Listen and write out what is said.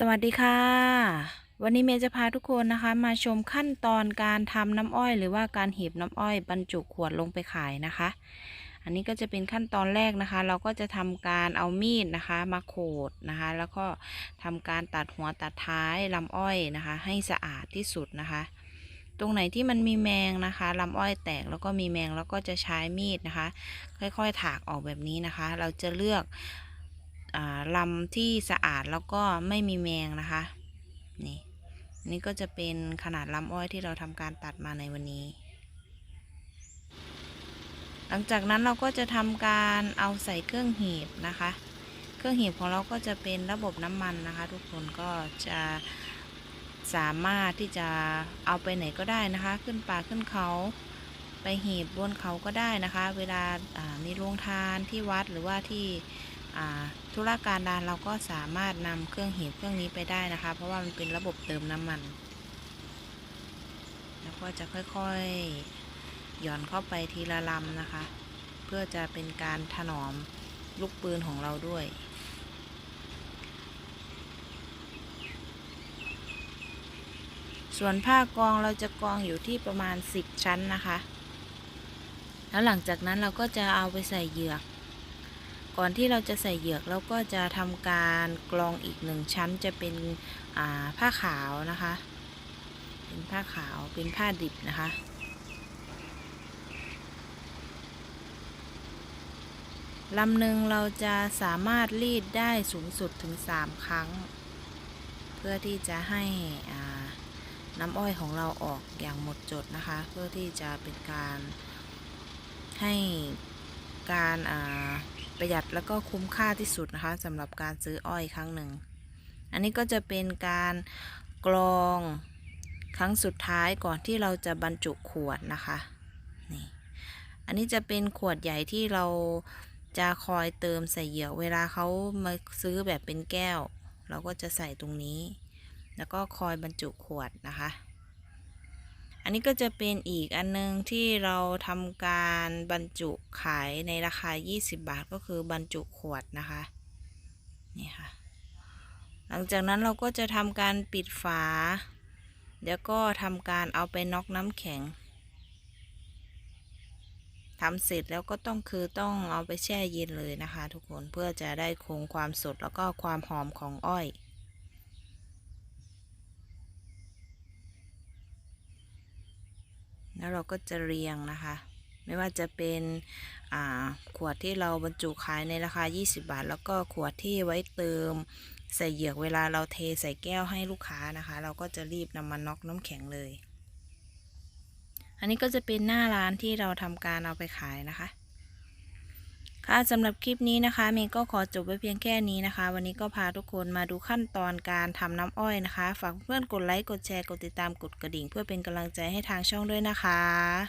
สวัสดีค่ะ วันนี้เมย์จะพาทุกคนนะคะ มาชมขั้นตอนการทำน้ำอ้อย หรือว่าการหีบน้ำอ้อยบรรจุขวดลงไปขายนะคะ อันนี้ก็จะเป็นขั้นตอนแรกนะคะ เราก็จะทำการเอามีดนะคะ มาโขดนะคะ แล้วก็ทำการตัดหัวตัดท้ายลำอ้อยนะคะ ให้สะอาดที่สุดนะคะ ตรงไหนที่มันมีแมงนะคะลำอ้อยแตกแล้วก็มีแมงแล้วก็จะใช้มีดนะคะ ค่อยๆ ถากออกแบบนี้นะคะ เราจะเลือก ลำที่สะอาดแล้วก็ไม่มีแมงนะคะ นี่นี่ก็จะเป็นขนาดลำอ้อยที่เราทำการตัดมาในวันนี้ หลังจากนั้นเราก็จะทำการเอาใส่เครื่องหีบนะคะ เครื่องหีบของเราก็จะเป็นระบบน้ำมันนะคะ ทุกคนก็จะสามารถที่จะเอาไปไหนก็ได้นะคะ ขึ้นป่าขึ้นเขาไปหีบบนเขาก็ได้นะคะ เวลามีโรงทานที่วัดหรือว่าที่ ธุรการดานเราก็สามารถนำเครื่องหีบเครื่องนี้ไปได้นะคะ เพราะว่ามันเป็นระบบเติมน้ำมัน แล้วก็จะค่อยๆหย่อนเข้าไปทีละลำนะคะ เพื่อจะเป็นการถนอมลูกปืนของเราด้วยส่วนผ้ากองเราจะกองอยู่ที่ประมาณ 10 ชั้นนะคะ แล้วหลังจากนั้นเราก็จะเอาไปใส่เหยือก ก่อนที่เราจะใส่เหยือกเราก็จะทำการกรองอีกหนึ่งชั้นจะเป็นผ้าขาวนะคะ เป็นผ้าขาวเป็นผ้าดิบนะคะลำหนึ่งเราจะสามารถรีดได้สูงสุดถึง 3 ครั้ง เพื่อที่จะให้น้ำอ้อยของเราออกอย่างหมดจดนะคะ เพื่อที่จะเป็นการให้การอ่า ประหยัดแล้วก็คุ้มค่าที่สุดนะคะสำหรับการซื้ออ้อยครั้งหนึ่ง อันนี้ก็จะเป็นการกรองครั้งสุดท้ายก่อนที่เราจะบรรจุขวดนะคะนี่อันนี้จะเป็นขวดใหญ่ที่เราจะคอยเติมใส่เหยื่อเวลาเขามาซื้อแบบเป็นแก้ว เราก็จะใส่ตรงนี้ แล้วก็คอยบรรจุขวดนะคะ อันนี้ก็จะเป็นอีกอันนึงที่เราทำการบรรจุขายในราคา 20 บาทก็คือบรรจุขวดนะคะ นี่ค่ะ หลังจากนั้นเราก็จะทำการปิดฝา แล้วก็ทำการเอาไปน็อกน้ำแข็งทำเสร็จแล้วก็ต้องคือต้องเอาไปแช่เย็นเลยนะคะ ทุกคนเพื่อจะได้คงความสดแล้วก็ความหอมของอ้อย แล้วเราก็จะเรียงนะคะ ไม่ว่าจะเป็นขวดที่เราบรรจุขายในราคา 20 บาท แล้วก็ขวดที่ไว้เติม ใส่เหยือกเวลาเราเทใส่แก้วให้ลูกค้านะคะ เราก็จะรีบนำมาน็อกน้ำแข็งเลย อันนี้ก็จะเป็นหน้าร้านที่เราทำการเอาไปขายนะคะ สำหรับคลิปนี้นะคะเมย์ก็ขอจบไว้เพียงแค่นี้นะคะ วันนี้ก็พาทุกคนมาดูขั้นตอนการทำน้ำอ้อยนะคะ ฝากเพื่อนกดไลค์ กดแชร์ กดติดตาม กดกระดิ่ง เพื่อเป็นกำลังใจให้ทางช่องด้วยนะคะ